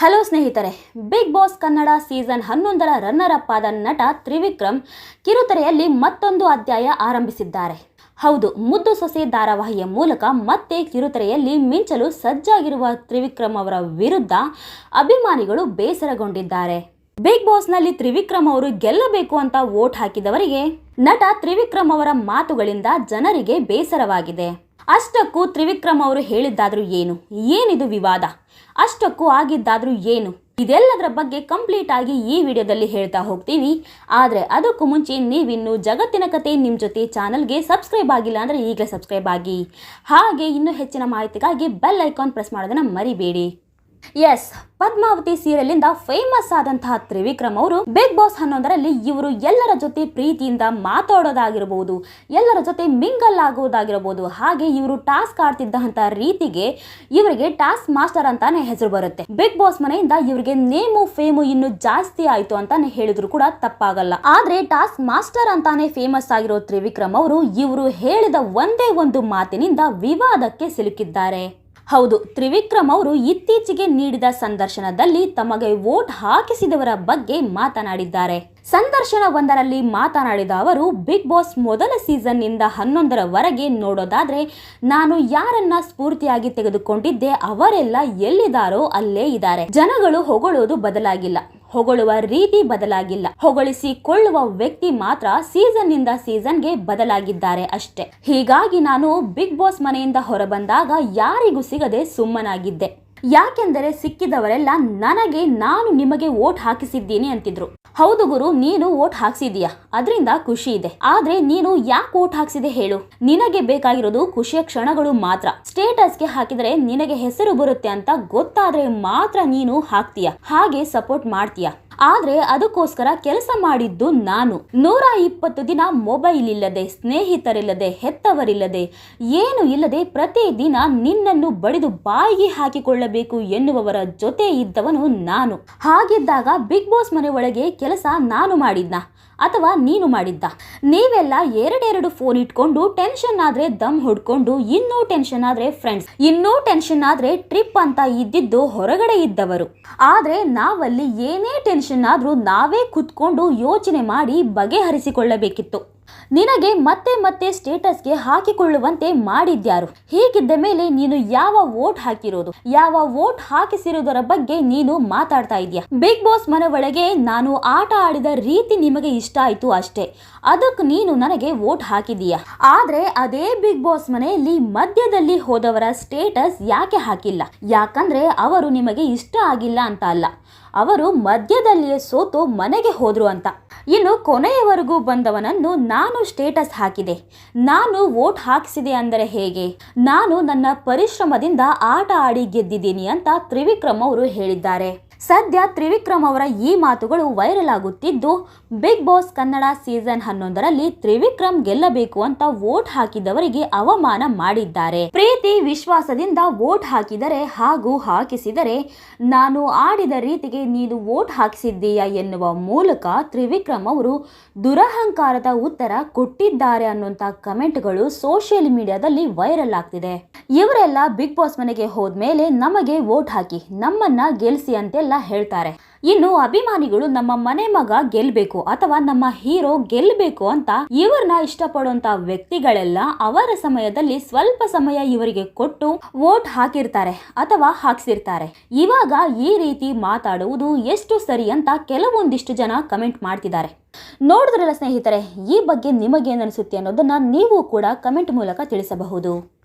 Hello ಸ್ನೇಹಿತರೆ big boss Kannada season ಹನ್ನೊಂದರ runner up ಆದ ನಟ ತ್ರಿವಿಕ್ರಮ್ ಕಿರುತೆರೆಯಲ್ಲಿ ಮತ್ತೊಂದು ಅಧ್ಯಾಯ ಆರಂಭಿಸಿದ್ದಾರೆ. ಹೌದು, ಮುದ್ದು ಸೊಸೆ ಧಾರಾವಾಹಿಯ ಮೂಲಕ ಮತ್ತೆ ಕಿರುತೆರೆಯಲ್ಲಿ ಮಿಂಚಲು ಸಜ್ಜಾಗಿರುವ ತ್ರಿವಿಕ್ರಮ್ ಅವರ ವಿರುದ್ಧ ಅಭಿಮಾನಿಗಳು ಬೇಸರಗೊಂಡಿದ್ದಾರೆ. ಬಿಗ್ ಬಾಸ್ನಲ್ಲಿ ತ್ರಿವಿಕ್ರಮ್ ಅವರು ಗೆಲ್ಲಬೇಕು ಅಂತ ವೋಟ್ ಹಾಕಿದವರಿಗೆ ನಟ ತ್ರಿವಿಕ್ರಮ್ ಅವರ ಮಾತುಗಳಿಂದ ಜನರಿಗೆ ಬೇಸರವಾಗಿದೆ. ಅಷ್ಟಕ್ಕೂ ತ್ರಿವಿಕ್ರಮ್ ಅವರು ಹೇಳಿದ್ದಾದರೂ ಏನು? ಏನಿದು ವಿವಾದ? ಅಷ್ಟಕ್ಕೂ ಆಗಿದ್ದಾದರೂ ಏನು? ಇದೆಲ್ಲದರ ಬಗ್ಗೆ ಕಂಪ್ಲೀಟ್ ಆಗಿ ಈ ವಿಡಿಯೋದಲ್ಲಿ ಹೇಳ್ತಾ ಹೋಗ್ತೀವಿ ಆದರೆ ಅದಕ್ಕೂ ಮುಂಚೆ ನೀವಿನ್ನು ಜಗತ್ತಿನ ಕತೆ ನಿಮ್ಮ ಜೊತೆ ಚಾನಲ್ಗೆ ಸಬ್ಸ್ಕ್ರೈಬ್ ಆಗಿಲ್ಲ ಅಂದರೆ ಈಗಲೇ ಸಬ್ಸ್ಕ್ರೈಬ್ ಆಗಿ. ಹಾಗೆ ಇನ್ನೂ ಹೆಚ್ಚಿನ ಮಾಹಿತಿಗಾಗಿ ಬೆಲ್ ಐಕಾನ್ ಪ್ರೆಸ್ ಮಾಡೋದನ್ನು ಮರಿಬೇಡಿ. ಎಸ್ ಪದ್ಮಾವತಿ ಸೀರಿಯಲ್ನಿಂದ ಫೇಮಸ್ ಆದಂತಹ ತ್ರಿವಿಕ್ರಮ್ ಅವರು ಬಿಗ್ ಬಾಸ್ ಹನ್ನೊಂದರಲ್ಲಿ ಇವರು ಎಲ್ಲರ ಜೊತೆ ಪ್ರೀತಿಯಿಂದ ಮಾತಾಡೋದಾಗಿರಬಹುದು ಎಲ್ಲರ ಜೊತೆ ಮಿಂಗಲ್ ಆಗೋದಾಗಿರಬಹುದು ಹಾಗೆ ಇವರು ಟಾಸ್ಕ್ ಆಡ್ತಿದ್ದಂತಹ ರೀತಿಗೆ ಇವರಿಗೆ ಟಾಸ್ಕ್ ಮಾಸ್ಟರ್ ಅಂತಾನೆ ಹೆಸರು ಬರುತ್ತೆ. ಬಿಗ್ ಬಾಸ್ ಮನೆಯಿಂದ ಇವರಿಗೆ ನೇಮು ಫೇಮು ಇನ್ನು ಜಾಸ್ತಿ ಆಯ್ತು ಅಂತಾನೆ ಹೇಳಿದ್ರು ಕೂಡ ತಪ್ಪಾಗಲ್ಲ. ಆದ್ರೆ ಟಾಸ್ಕ್ ಮಾಸ್ಟರ್ ಅಂತಾನೆ ಫೇಮಸ್ ಆಗಿರೋ ತ್ರಿವಿಕ್ರಮ್ ಅವರು ಇವರು ಹೇಳಿದ ಒಂದೇ ಒಂದು ಮಾತಿನಿಂದ ವಿವಾದಕ್ಕೆ ಸಿಲುಕಿದ್ದಾರೆ. ಹೌದು, ತ್ರಿವಿಕ್ರಮ್ ಅವರು ಇತ್ತೀಚೆಗೆ ನೀಡಿದ ಸಂದರ್ಶನದಲ್ಲಿ ತಮಗೆ ವೋಟ್ ಹಾಕಿಸಿದವರ ಬಗ್ಗೆ ಮಾತನಾಡಿದ್ದಾರೆ. ಸಂದರ್ಶನವೊಂದರಲ್ಲಿ ಮಾತನಾಡಿದ ಅವರು, ಬಿಗ್ ಬಾಸ್ ಮೊದಲ ಸೀಸನ್ನಿಂದ ಹನ್ನೊಂದರವರೆಗೆ ನೋಡೋದಾದ್ರೆ, ನಾನು ಯಾರನ್ನ ಸ್ಫೂರ್ತಿಯಾಗಿ ತೆಗೆದುಕೊಂಡಿದ್ದೆ ಅವರೆಲ್ಲ ಎಲ್ಲಿದ್ದಾರೋ ಅಲ್ಲೇ ಇದ್ದಾರೆ. ಜನಗಳು ಹೊಗಳೋದು ಬದಲಾಗಿಲ್ಲ. ಹೊಗಳುವ ರೀತಿ ಬದಲಾಗಿಲ್ಲ. ಹೊಗಳಿಸಿಕೊಳ್ಳುವ ವ್ಯಕ್ತಿ ಮಾತ್ರ ಸೀಸನ್ನಿಂದ ಸೀಸನ್ಗೆ ಬದಲಾಗಿದ್ದಾರೆ ಅಷ್ಟೇ. ಹೀಗಾಗಿ ನಾನು ಬಿಗ್ ಬಾಸ್ ಮನೆಯಿಂದ ಹೊರಬಂದಾಗ ಯಾರಿಗೂ ಸಿಗದೆ ಸುಮ್ಮನಾಗಿದ್ದೆ. ಯಾಕೆಂದರೆ ಸಿಕ್ಕಿದವರೆಲ್ಲ ನನಗೆ ನಾನು ನಿಮಗೆ ವೋಟ್ ಹಾಕಿಸಿದ್ದೀನಿ ಅಂತಿದ್ರು. ಹೌದು ಗುರು, ನೀನು ವೋಟ್ ಹಾಕ್ಸಿದೀಯಾ ಅದರಿಂದ ಖುಷಿ ಇದೆ. ಆದ್ರೆ ನೀನು ಯಾಕೆ ವೋಟ್ ಹಾಕ್ಸಿದೆ ಹೇಳು? ನಿನಗೆ ಬೇಕಾಗಿರೋದು ಖುಷಿಯ ಕ್ಷಣಗಳು ಮಾತ್ರ. ಸ್ಟೇಟಸ್ಗೆ ಹಾಕಿದರೆ ನಿನಗೆ ಹೆಸರು ಬರುತ್ತೆ ಅಂತ ಗೊತ್ತಾದ್ರೆ ಮಾತ್ರ ನೀನು ಹಾಕ್ತೀಯ? ಹಾಗೆ ಸಪೋರ್ಟ್ ಮಾಡ್ತೀಯ? ಆದ್ರೆ ಅದಕ್ಕೋಸ್ಕರ ಕೆಲಸ ಮಾಡಿದ್ದು ನಾನು. ನೂರ ಇಪ್ಪತ್ತು ದಿನ ಮೊಬೈಲ್ ಇಲ್ಲದೆ, ಸ್ನೇಹಿತರಿಲ್ಲದೆ, ಹೆತ್ತವರಿಲ್ಲದೆ, ಏನು ಇಲ್ಲದೆ ಪ್ರತಿದಿನ ನಿನ್ನನ್ನು ಬಡಿದು ಬಾಯಿಗೆ ಹಾಕಿಕೊಳ್ಳಬೇಕು ಎನ್ನುವವರ ಜೊತೆ ಇದ್ದವನು ನಾನು. ಹಾಗಿದ್ದಾಗ ಬಿಗ್ ಬಾಸ್ ಮನೆ ಒಳಗೆ ಕೆಲಸ ನಾನು ಮಾಡಿದ್ನ? ಅಥವಾ ನೀನು ಮಾಡಿದ್ದ. ನೀವೆಲ್ಲ ಎರಡೆರಡು ಫೋನ್ ಇಟ್ಕೊಂಡು ಟೆನ್ಷನ್ ಆದ್ರೆ ದಮ್ ಹೊಡ್ಕೊಂಡು, ಇನ್ನೂ ಟೆನ್ಷನ್ ಆದ್ರೆ ಫ್ರೆಂಡ್ಸ್ ಇನ್ನೂ ಟೆನ್ಷನ್ ಆದ್ರೆ ಟ್ರಿಪ್ ಅಂತ ಇದ್ದಿದ್ದು ಹೊರಗಡೆ ಇದ್ದವರು. ಆದ್ರೆ ನಾವಲ್ಲಿ ಏನೇ ಟೆನ್ಷನ್ ಆದ್ರೂ ನಾವೇ ಕುತ್ಕೊಂಡು ಯೋಚನೆ ಮಾಡಿ ಬಗೆಹರಿಸಿಕೊಳ್ಳಬೇಕಿತ್ತು. ನಿನಗೆ ಮತ್ತೆ ಮತ್ತೆ ಸ್ಟೇಟಸ್ಗೆ ಹಾಕಿಕೊಳ್ಳುವಂತೆ ಮಾಡಿದ್ಯಾರು. ಹೀಗಿದ್ದ ಮೇಲೆ ನೀನು ಯಾವ ವೋಟ್ ಹಾಕಿರೋದು? ಯಾವ ವೋಟ್ ಹಾಕಿಸಿರುವುದರ ಬಗ್ಗೆ ನೀನು ಮಾತಾಡ್ತಾ ಇದೀಯ ಬಿಗ್ ಬಾಸ್ ಮನೆ ಒಳಗೆ ನಾನು ಆಟ ಆಡಿದ ರೀತಿ ನಿಮಗೆ ಇಷ್ಟ ಆಯ್ತು ಅಷ್ಟೇ. ಅದಕ್ಕೆ ನೀನು ನನಗೆ ವೋಟ್ ಹಾಕಿದೀಯ ಆದ್ರೆ ಅದೇ ಬಿಗ್ ಬಾಸ್ ಮನೆಯಲ್ಲಿ ಮಧ್ಯದಲ್ಲಿ ಹೋದವರ ಸ್ಟೇಟಸ್ ಯಾಕೆ ಹಾಕಿಲ್ಲ? ಯಾಕಂದ್ರೆ ಅವರು ನಿಮಗೆ ಇಷ್ಟ ಆಗಿಲ್ಲ ಅಂತ ಅಲ್ಲ. ಅವರು ಮಧ್ಯದಲ್ಲಿಯೇ ಸೋತು ಮನೆಗೆ ಹೋದ್ರು ಅಂತ. ಇನ್ನು ಕೊನೆಯವರೆಗೂ ಬಂದವನನ್ನು ನಾನು ಸ್ಟೇಟಸ್ ಹಾಕಿದೆ. ನಾನು ವೋಟ್ ಹಾಕಿಸಿದೆ ಅಂದರೆ ಹೇಗೆ? ನಾನು ನನ್ನ ಪರಿಶ್ರಮದಿಂದ ಆಟ ಆಡಿ ಗೆದ್ದಿದ್ದೀನಿ ಅಂತ ತ್ರಿವಿಕ್ರಮ್ ಅವರು ಹೇಳಿದ್ದಾರೆ. ಸದ್ಯ ತ್ರಿವಿಕ್ರಮ್ ಅವರ ಈ ಮಾತುಗಳು ವೈರಲ್ ಆಗುತ್ತಿದ್ದು ಬಿಗ್ ಬಾಸ್ ಕನ್ನಡ ಸೀಸನ್ ಹನ್ನೊಂದರಲ್ಲಿ ತ್ರಿವಿಕ್ರಮ್ ಗೆಲ್ಲಬೇಕು ಅಂತ ವೋಟ್ ಹಾಕಿದವರಿಗೆ ಅವಮಾನ ಮಾಡಿದ್ದಾರೆ. ಪ್ರೀತಿ ವಿಶ್ವಾಸದಿಂದ ವೋಟ್ ಹಾಕಿದರೆ ಹಾಗೂ ಹಾಕಿಸಿದರೆ ನಾನು ಆಡಿದ ರೀತಿಗೆ ನೀನು ವೋಟ್ ಹಾಕಿಸಿದ್ದೀಯಾ ಎನ್ನುವ ಮೂಲಕ ತ್ರಿವಿಕ್ರಮ್ ಅವರು ದುರಹಂಕಾರದ ಉತ್ತರ ಕೊಟ್ಟಿದ್ದಾರೆ ಅನ್ನುವಂಥ ಕಮೆಂಟ್ಗಳು ಸೋಷಿಯಲ್ ಮೀಡಿಯಾದಲ್ಲಿ ವೈರಲ್ ಆಗ್ತಿದೆ. ಇವರೆಲ್ಲ ಬಿಗ್ ಬಾಸ್ ಮನೆಗೆ ಹೋದ್ಮೇಲೆ ನಮಗೆ ವೋಟ್ ಹಾಕಿ, ನಮ್ಮನ್ನ ಗೆಲ್ಸಿ ಅಂತೆಲ್ಲ ಹೇಳ್ತಾರೆ. ಇನ್ನು ಅಭಿಮಾನಿಗಳು ನಮ್ಮ ಮನೆ ಮಗ ಗೆಲ್ಬೇಕು ಅಥವಾ ನಮ್ಮ ಹೀರೋ ಗೆಲ್ಬೇಕು ಅಂತ ಇವ್ರನ್ನ ಇಷ್ಟಪಡುವಂತ ವ್ಯಕ್ತಿಗಳೆಲ್ಲ ಅವರ ಸಮಯದಲ್ಲಿ ಸ್ವಲ್ಪ ಸಮಯ ಇವರಿಗೆ ಕೊಟ್ಟು ವೋಟ್ ಹಾಕಿರ್ತಾರೆ ಅಥವಾ ಹಾಕ್ಸಿರ್ತಾರೆ. ಇವಾಗ ಈ ರೀತಿ ಮಾತಾಡುವುದು ಎಷ್ಟು ಸರಿ ಅಂತ ಕೆಲವೊಂದಿಷ್ಟು ಜನ ಕಮೆಂಟ್ ಮಾಡ್ತಿದ್ದಾರೆ. ನೋಡಿದ್ರಲ್ಲ ಸ್ನೇಹಿತರೆ, ಈ ಬಗ್ಗೆ ನಿಮಗೇನು ಅನಿಸುತ್ತೆ ಅನ್ನೋದನ್ನ ನೀವು ಕೂಡ ಕಮೆಂಟ್ ಮೂಲಕ ತಿಳಿಸಬಹುದು.